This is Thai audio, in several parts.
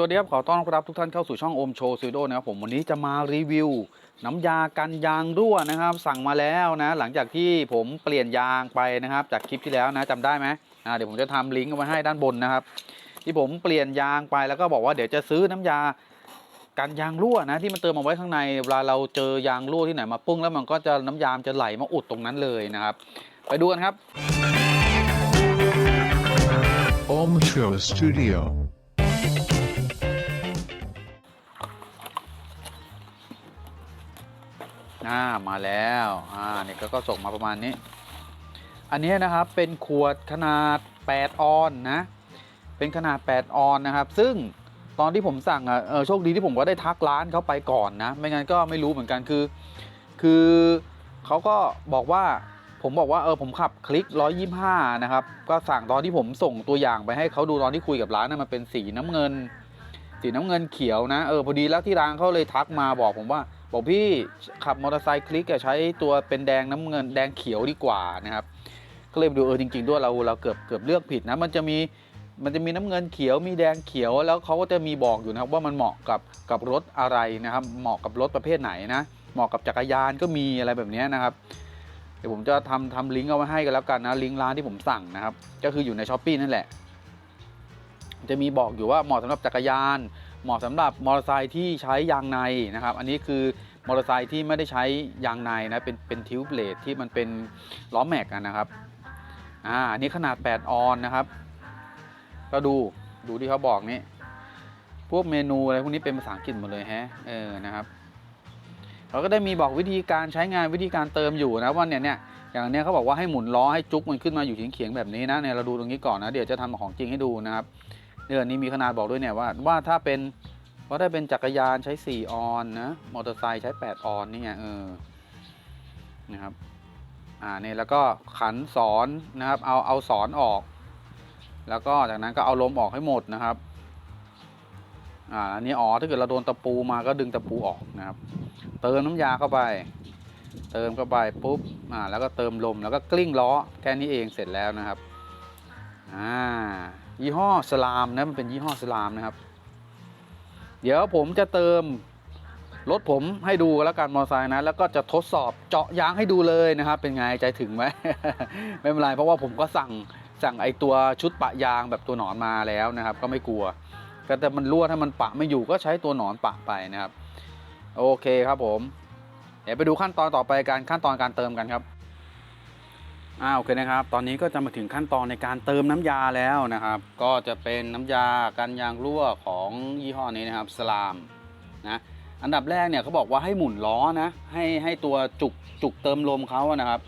สวัสดีครับ ขอต้อนรับทุกท่านเข้าสู่ช่องโอมโชว์ซูโดนะครับผมวันนี้จะมารีวิว น้ำยากันยางรั่วนะครับ สั่งมาแล้วนะ หลังจากที่ผมเปลี่ยนยางไปนะครับ จากคลิปที่แล้วนะจำได้ไหมอ่าเดี๋ยวผมจะทำลิงก์เอาไว้ให้ด้านบนนะครับ ที่ผมเปลี่ยนยางไปแล้วก็บอกว่าเดี๋ยวจะซื้อน้ำยากันยางรั่วนะที่มันเติมเอาไว้ข้างในเวลาเราเจอยางรั่วที่ไหนมาปุ้งแล้วมันก็จะน้ำยามจะไหลมาอุดตรงนั้นเลยนะครับ ไปดูกันครับ Om Show Studio. อ่ามาแล้วอ่าเนี่ยก็ก็ส่งมาประมาณนี้ อันนี้นะครับเป็นขวดขนาด 8 ออนนะเป็นขนาด 8 ออนนะครับ ซึ่งตอนที่ผมสั่งอะเออโชคดีที่ผมก็ได้ทักร้านเขาไปก่อนนะ ไม่งั้นก็ไม่รู้เหมือนกันคือ คือเขาก็บอกว่าผมบอกว่าเออผมขับคลิก 125 นะครับ ก็สั่งตอนที่ผมส่งตัวอย่างไปให้เขาดูตอนที่คุยกับร้านนะมันเป็นสีน้ำเงิน สีน้ำเงินเขียวนะเออพอดีแล้วที่ร้านเขาเลยทักมาบอกผมว่า บอกพี่ขับมอเตอร์ไซค์คลิกใช้ตัวเป็นแดงน้ำเงินแดงเขียวดีกว่านะครับ ก็เลยไปดูเออจริง ๆ ด้วยเราเราเกือบเกือบเลือกผิดนะมันจะมีมันจะมีน้ำเงินเขียวมีแดงเขียวแล้วเขาก็จะมีบอกอยู่นะครับว่ามันเหมาะกับกับรถอะไรนะครับ เหมาะกับรถประเภทไหนนะเหมาะกับจักรยานก็มีอะไรแบบนี้นะครับเดี๋ยวผมจะทำทำลิงก์เอาไว้ให้กันแล้วกันนะลิงก์ร้านที่ผมสั่งนะครับ ก็คืออยู่ในช้อปปีนั่นแหละ จะมีบอกอยู่ว่าเหมาะสำหรับจักรยาน เหมาะสำหรับมอเตอร์ไซค์ที่ใช้ยางในนะครับ อันนี้คือมอเตอร์ไซค์ที่ไม่ได้ใช้ยางในนะเป็นเป็นทิวเบลดที่มันเป็นล้อแม็กนะครับอ่าอันนี้ขนาด 8 ออนนะครับ ก็ดูดูที่เขาบอกนี่พวกเมนูอะไรพวกนี้เป็นภาษาอังกฤษหมดเลยแฮะเออนะครับเราก็ได้มีบอกวิธีการใช้งานวิธีการเติมอยู่นะว่าเนี่ยเนี่ยอย่างเนี้ยเขาบอกว่าให้หมุนล้อให้จุกมันขึ้นมาอยู่เฉียงๆแบบนี้นะเนี่ยเราดูตรงนี้ก่อนนะเดี๋ยวจะทำของจริงให้ดูนะครับ เดือนนี้มีขนาดบอกด้วยเนี่ยว่าว่าถ้าเป็นว่าถ้าเป็นจักรยานใช้ 4 ออนนะมอเตอร์ไซค์ใช้ 8 ออนนี่ไงเออนะครับอ่าเนี่ยแล้วก็ขันสอนนะครับเอาเอาสอนออก แล้วก็จากนั้นก็เอาลมออกให้หมดนะครับอ่าอันนี้อ๋อถ้าเกิดเราโดนตะปูมาก็ดึงตะปูออกนะครับ เติมน้ำยาเข้าไป เติมเข้าไปปุ๊บอ่าแล้วก็เติมลมแล้วก็กลิ้งล้อแค่นี้เองเสร็จแล้วนะครับอ่า ยี่ห้อสลามนะมันเป็นยี่ห้อสลามนะครับ เดี๋ยวผมจะเติมรถผมให้ดูแล้วกันมอไซค์นะ แล้วก็จะทดสอบเจาะยางให้ดูเลยนะครับ เป็นไงใจถึงไหม ไม่เป็นไรเพราะว่าผมก็สั่งสั่งไอตัวชุดปะยางแบบตัวหนอนมาแล้วนะครับ ก็ไม่กลัวก็แต่มันรั่วถ้ามันปะไม่อยู่ก็ใช้ตัวหนอนปะไปนะครับ โอเคครับผม เดี๋ยวไปดูขั้นตอนต่อไปการขั้นตอนการเติมกันครับ อ่าโอเคนะครับ ตอนนี้ก็จะมาถึงขั้นตอนในการเติมน้ำยาแล้วนะครับ ก็จะเป็นน้ำยากันยางรั่วของยี่ห้อนี้นะครับสลามนะอันดับแรกเนี่ยเขาบอกว่าให้หมุนล้อนะให้ให้ตัวจุกจุกเติมลมเขาอะนะครับ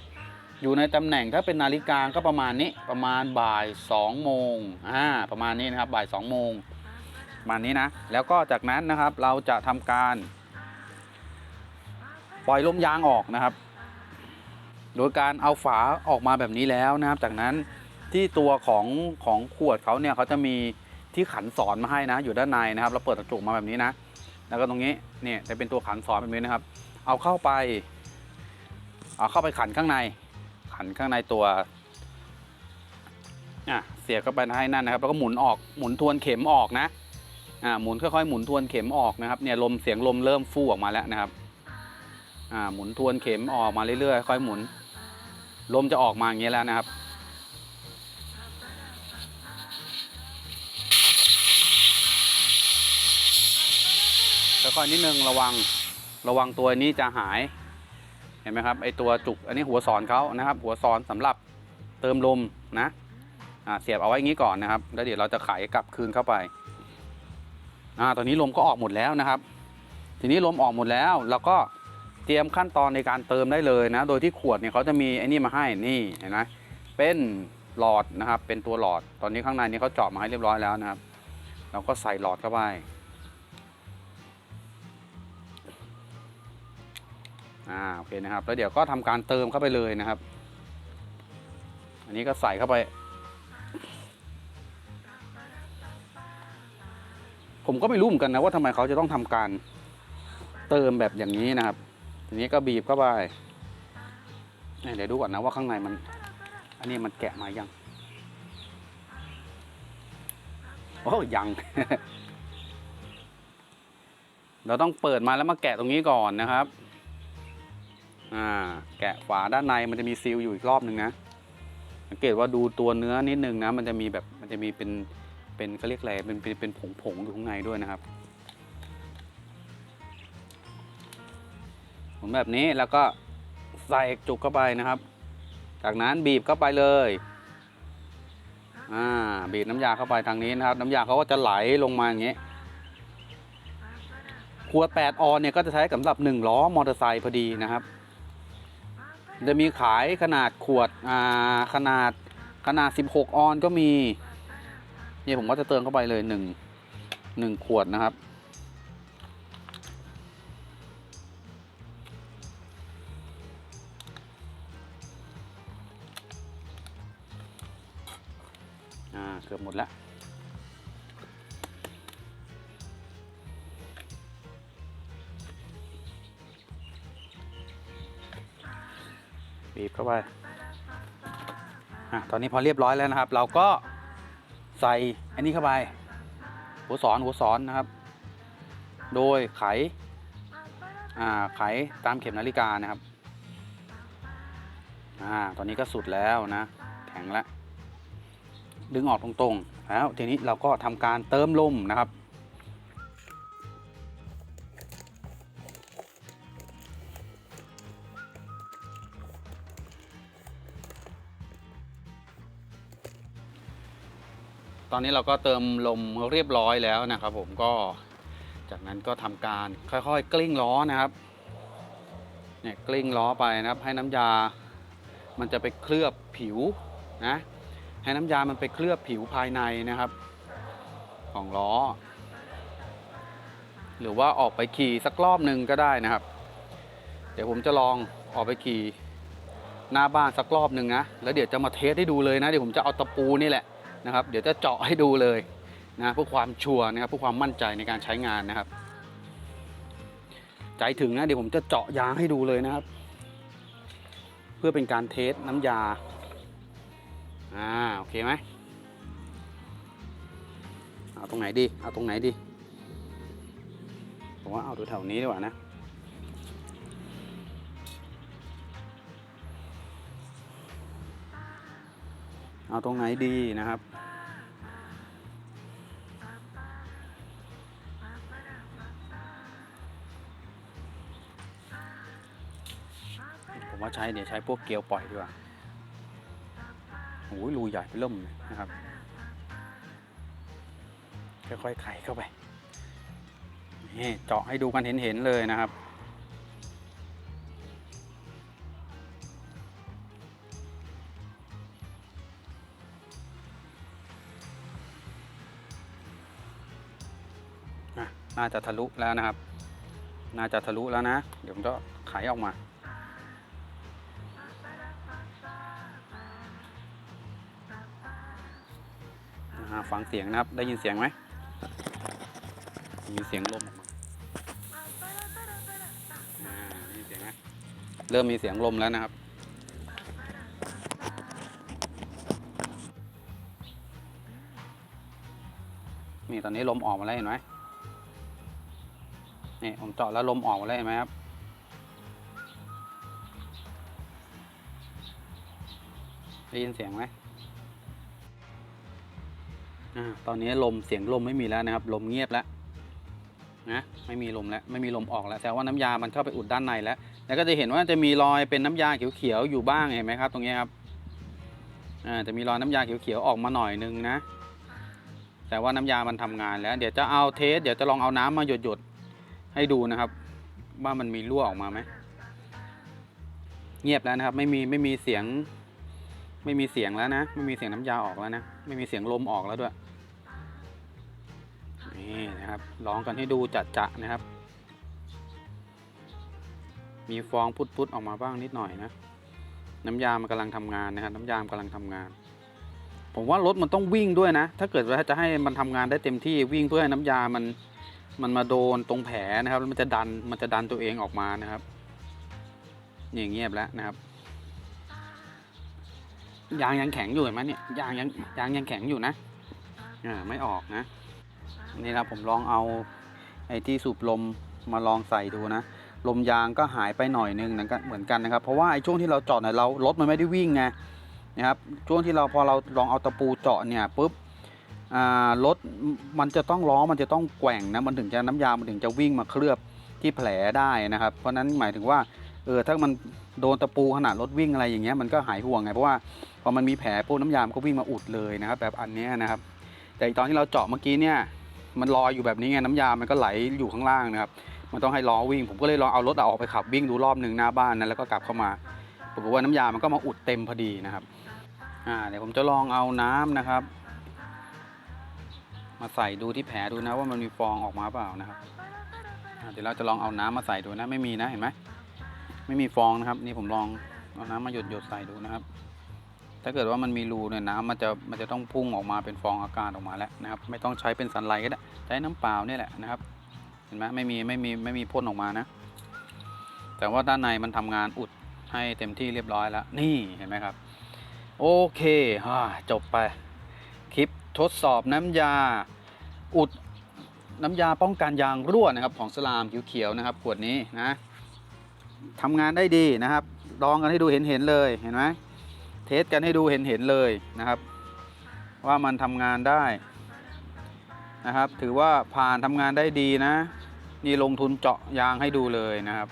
อยู่ในตำแหน่งถ้าเป็นนาฬิกาก็ประมาณนี้ประมาณบ่าย2โมงอ่าประมาณนี้นะครับบ่าย2โมงประมาณนี้นะแล้วก็จากนั้นนะครับเราจะทำการ ปล่อยลมยางออกนะครับ โดยการเอาฝาออกมาแบบนี้แล้วนะครับ จากนั้นที่ตัวของของขวดเขาเนี่ยเขาจะมีที่ขันสอนมาให้นะ อยู่ด้านในนะครับ เราเปิดกระจุกมาแบบนี้นะ แล้วก็ตรงนี้เนี่ยจะเป็นตัวขันสอนแบบนี้นะครับ เอาเข้าไป เอาเข้าไปขันข้างใน ขันข้างในตัวอะเสียบเข้าไปให้นั่นนะครับ แล้วก็หมุนออกหมุนทวนเข็มออกนะอ่าหมุนค่อยๆหมุนทวนเข็มออกนะครับเนี่ยลมเสียงลมเริ่มฟู่ออกมาแล้วนะครับ หมุนทวนเข็มออกมาเรื่อยๆ ค่อยหมุน ลมจะออกมาอย่างนี้แล้วนะครับ ค่อยๆนิดนึงระวังระวังตัวนี้จะหาย เห็นไหมครับไอตัวจุกอันนี้หัวสอนเขานะครับ หัวสอนสำหรับเติมลมนะเสียบเอาไว้อย่างนี้ก่อนนะครับ แล้วเดี๋ยวเราจะไขกลับคืนเข้าไปอ่าตอนนี้ลมก็ออกหมดแล้วนะครับ ทีนี้ลมออกหมดแล้วเราก็ ตรียมขั้นตอนในการเติมได้เลยนะ โดยที่ขวดเนี่ยเขาจะมีไอ้นี่มาให้นี่เห็นไหมเป็นหลอดนะครับ เป็นตัวหลอด ตอนนี้ข้างในนี้เขาเจาะมาให้เรียบร้อยแล้วนะครับ เราก็ใส่หลอดเข้าไปอ่าโอเคนะครับ แล้วเดี๋ยวก็ทำการเติมเข้าไปเลยนะครับ อันนี้ก็ใส่เข้าไป ผมก็ไม่รู้เหมือนกันนะว่าทำไมเขาจะต้องทำการเติมแบบอย่างนี้นะครับ ทีนี้ก็บีบเข้าไปเดี๋ยวดูก่อนนะว่าข้างในมัน อันนี้มันแกะมายังโอ้ยัง เราต้องเปิดมาแล้วมาแกะตรงนี้ก่อนนะครับ อ่า แกะฝาด้านในมันจะมีซีลอยู่อีกรอบหนึ่งนะสังเกตว่าดูตัวเนื้อนิดนึงนะ มันจะมีแบบมันจะมีเป็นเป็นเขาเรียกอะไรเป็นเป็นเป็นผงผงๆอยู่ข้างในด้วยนะครับ หมุนแบบนี้แล้วก็ใส่จุกเข้าไปนะครับ จากนั้นบีบเข้าไปเลยอ่าบีบน้ำยาเข้าไปทางนี้นะครับ น้ำยาเขาก็จะไหลลงมาอย่างนี้ขวด8ออนเนี่ยก็จะใช้สำหรับ 1 ล้อมอเตอร์ไซค์พอดีนะครับ จะมีขายขนาดขวดอ่าขนาดขนาด 16 ออนก็มีนี่ผมก็จะเติมเข้าไปเลย 1 1 ขวดนะครับ กือบหมดแล้วบีบเข้าไปอะตอนนี้พอเรียบร้อยแล้วนะครับ เราก็ใส่อันนี้เข้าไป หัวสอนหัวสอนนะครับ โดยไขอ่าไขตามเข็มนาฬิกานะครับอ่าตอนนี้ก็สุดแล้วนะ แข็งแล้ว ดึงออกตรงๆ แล้วทีนี้เราก็ทำการเติมลมนะครับ ตอนนี้เราก็เติมลมเรียบร้อยแล้วนะครับผมก็จากนั้นก็ทำการค่อยๆ กลิ้งล้อนะครับเนี่ยกลิ้งล้อไปนะครับให้น้ำยา มันจะไปเคลือบผิวนะ ให้น้ำยามันไปเคลือบผิวภายในนะครับ ของล้อ หรือว่าออกไปขี่สักรอบหนึ่งก็ได้นะครับ เดี๋ยวผมจะลองออกไปขี่หน้าบ้านสักรอบหนึ่งนะแล้วเดี๋ยวจะมาเทสให้ดูเลยนะเดี๋ยวผมจะเอาตะปูนี่แหละนะครับ เดี๋ยวจะเจาะให้ดูเลยนะเพื่อความชัวร์นะครับเพื่อความมั่นใจในการใช้งานนะครับ ใจถึงนะเดี๋ยวผมจะเจาะยางให้ดูเลยนะครับ เพื่อเป็นการเทสน้ำยา อ่าโอเคไหมเอาตรงไหนดี เอาตรงไหนดี ผมว่าเอาแถวนี้ดีกว่านะ เอาตรงไหนดีนะครับ ผมว่าใช้เดี๋ยวใช้พวกเกลียวปล่อยดีกว่า โอ้ยรูใหญ่ไปเริ่มนะครับ ค่อยๆไขเข้าไปนี่เจาะให้ดูกันเห็นๆเลยนะครับ น่าจะทะลุแล้วนะครับ น่าจะทะลุแล้วนะ เดี๋ยวผมจะไขออกมา ฟังเสียงนะครับ ได้ยินเสียงไหมมีเสียงลมออกมาอ่าได้ยินเสียงไหมเริ่มมีเสียงลมแล้วนะครับ นี่ตอนนี้ลมออกมาแล้วเห็นไหมนี่ผมเจาะแล้วลมออกมาแล้วเห็นไหมครับได้ยินเสียงไหม อ่าตอนนี้ลมเสียงลมไม่มีแล้วนะครับ ลมเงียบแล้วนะไม่มีลมแล้วไม่มีลมออกแล้วแสดงว่าน้ำยามันเข้าไปอุดด้านในแล้ว แล้วก็จะเห็นว่าจะมีรอยเป็นน้ำยาเขียวๆอยู่บ้างเห็นไหมครับ ตรงนี้ครับอ่าจะมีรอยน้ำยาเขียวๆออกมาหน่อยนึงนะ แต่ว่าน้ำยามันทำงานแล้ว เดี๋ยวจะเอาเทสเดี๋ยวจะลองเอาน้ำมาหยดๆให้ดูนะครับ ว่ามันมีรั่วออกมาไหมเงียบแล้วนะครับ ไม่มีไม่มีเสียง ไม่มีเสียงแล้วนะ ไม่มีเสียงน้ำยาออกแล้วนะ ไม่มีเสียงลมออกแล้วด้วย นี่นะครับลองกันให้ดูจัดจะนะครับ มีฟองพุดๆออกมาบ้างนิดหน่อยนะ น้ำยามันกำลังทำงานนะครับ น้ำยามนกำลังทำงาน ผมว่ารถมันต้องวิ่งด้วยนะ ถ้าเกิดว่าจะให้มันทำงานได้เต็มที่วิ่งเพื่อให้น้ำยามันมันมาโดนตรงแผลนะครับแล้วมันจะดันมันจะดันตัวเองออกมานะครับนี่างเงียบแล้วนะครับยางยังแข็งอยู่เห็นไหมเนี่ยยางยังยางยังแข็งอยู่นะอ่าไม่ออกนะ นี่นะผมลองเอาไอ้ที่สูบลมมาลองใส่ดูนะลมยางก็หายไปหน่อยนึงเหมือนกันนะครับ เพราะว่าไอ้ช่วงที่เราเจาะเนี่ยเรารถมันไม่ได้วิ่งไงนะครับช่วงที่เราพอเราลองเอาตะปูเจาะเนี่ยปุ๊บอ่ารถมันจะต้องล้อมันจะต้องแกว่งนะมันถึงจะน้ำยามันถึงจะวิ่งมาเคลือบที่แผลได้นะครับ เพราะฉะนั้นหมายถึงว่าเออถ้ามันโดนตะปูขนาดรถวิ่งอะไรอย่างเงี้ยมันก็หายห่วงไงเพราะว่าพอมันมีแผลปุ๊บน้ำยามก็วิ่งมาอุดเลยนะครับ แบบอันนี้นะครับ แต่อีกตอนที่เราเจาะเมื่อกี้เนี่ย มันลอยอยู่แบบนี้ไงน้ำยามันก็ไหลอยู่ข้างล่างนะครับมันต้องให้ล้อวิ่ง ผมก็เลยลองเอารถออกไปขับวิ่งดูรอบหนึ่งหน้าบ้านนะแล้วก็กลับเข้ามาปรากฏว่าน้ำยามันก็มาอุดเต็มพอดีนะครับอ่าเดี๋ยวผมจะลองเอาน้ำนะครับ มาใส่ดูที่แผลดูนะว่ามันมีฟองออกมาเปล่านะครับอ่าเดี๋ยวเราจะลองเอาน้ำมาใส่ดูนะไม่มีนะเห็นไหมไม่มีฟองนะครับ นี่ผมลองเอาน้ำมาหยดหยดใส่ดูนะครับ ถ้าเกิดว่ามันมีรูเนี่ยน้ำมันจะมันจะต้องพุ่งออกมาเป็นฟองอากาศออกมาแล้วนะครับ ไม่ต้องใช้เป็นสันไลก็ได้ ใช้น้ำเปล่านี่แหละนะครับ เห็นไหมไม่มีไม่มีไม่มีพ่นออกมานะ แต่ว่าด้านในมันทำงานอุดให้เต็มที่เรียบร้อยแล้ว นี่เห็นไหมครับ โอเคฮ่าจบไป คลิปทดสอบน้ำยาอุดน้ำยาป้องกันยางรั่วนะครับ ของสลามเขียวๆนะครับ ขวดนี้นะทำงานได้ดีนะครับลองกันให้ดูเห็นๆเลยเห็นไหม ทสกันให้ดูเห็นๆเลยนะครับ ว่ามันทำงานได้นะครับ ถือว่าผ่านทำงานได้ดีนะ นี่ลงทุนเจาะยางให้ดูเลยนะครับ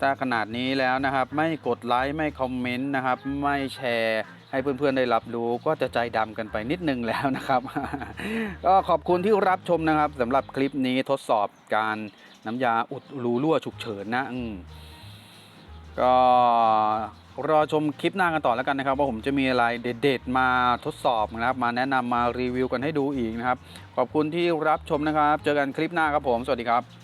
ถ้าขนาดนี้แล้วนะครับ ไม่กดไลค์ไม่คอมเมนต์นะครับ ไม่แชร์ให้เพื่อนๆได้รับรู้ก็จะใจดำกันไปนิดนึงแล้วนะครับ ก็ขอบคุณที่รับชมนะครับสำหรับคลิปนี้ทดสอบการน้ำยาอุดรูรั่วฉุกเฉินนะก็ รอชมคลิปหน้ากันต่อแล้วกันนะครับ ว่าผมจะมีอะไรเด็ดๆมาทดสอบนะครับ มาแนะนำมารีวิวกันให้ดูอีกนะครับ ขอบคุณที่รับชมนะครับ เจอกันคลิปหน้าครับผม สวัสดีครับ